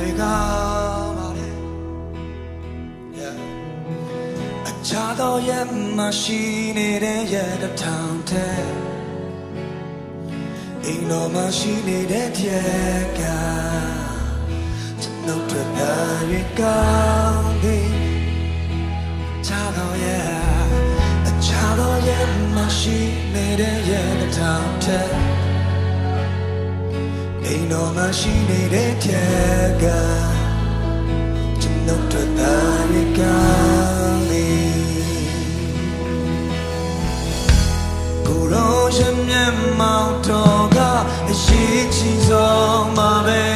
တွေကပါလေ Yeah အချာတော်ရဲ့မရှိနေတဲ့ရဲ့တစ်ထောင်တဲ့အိမ်တော်မရှိနေတဲ့ပြက်ကကျွန် အချာတော်ရဲ့မရှိနေတဲ့ရဲ့တစ်ထောင်တဲ့အိမ်တော်မရှိနေတဲ့ပြက်ကကျွန်တော်တို့ဘာတွေကောင်းနေကိုယ်တော်ရဲ့မျက်မှောက်တော်ကအရှိချီဆုံးပါပဲ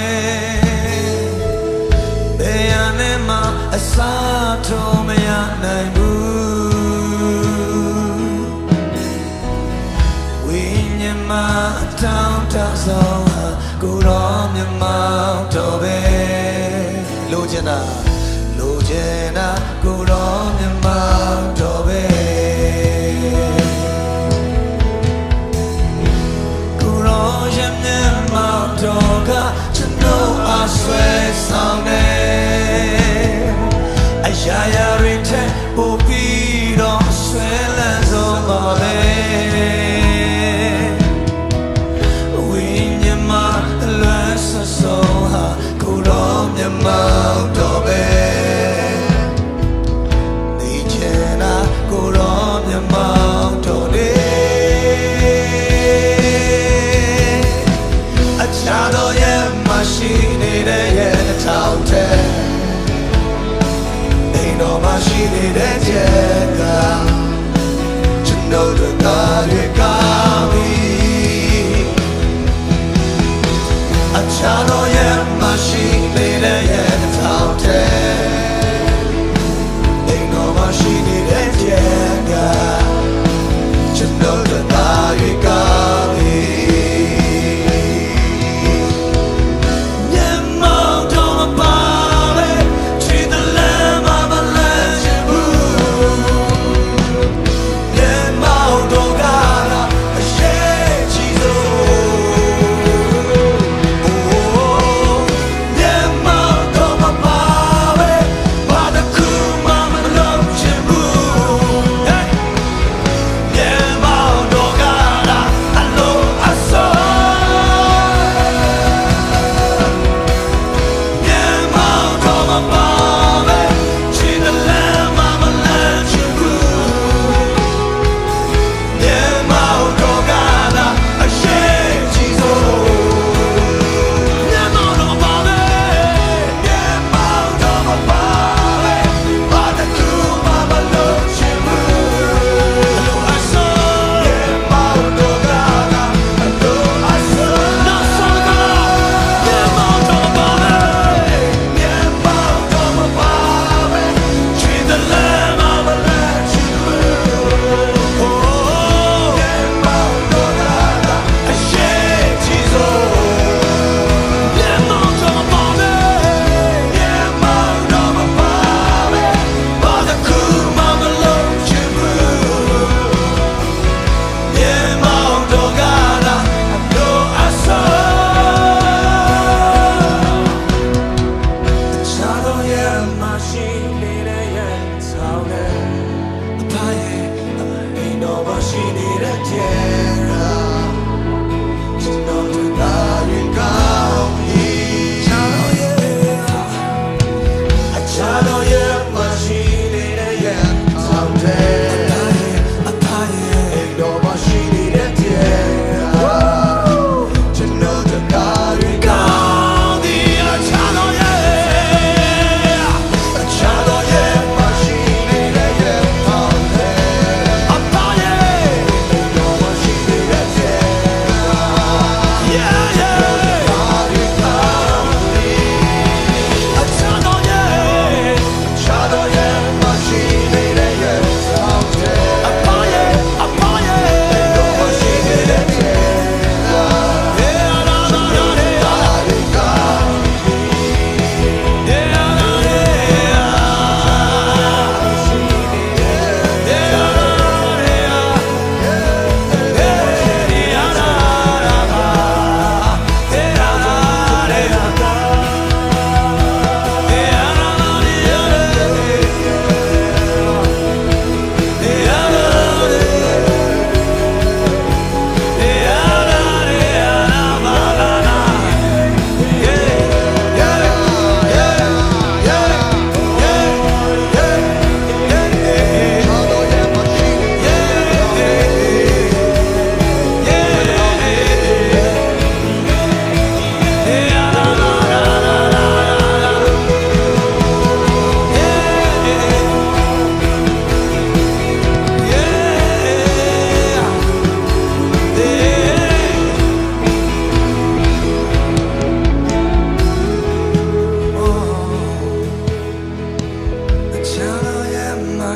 ဘယ်ရနဲ့မှအစားထိုးမရနိုင်ဘူးဝိညာဉ်မှာအတောင်းတဆုံးဟာ ကိုယ်တော်မျက်မှောက်တော်ပဲလိုချင်တာလိုချင်တာကိုယ်တော်မျက်မှောက်တော်ပဲ နေတဲ့ချက်ကကျွန်တော်တို့ကလည်း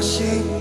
心。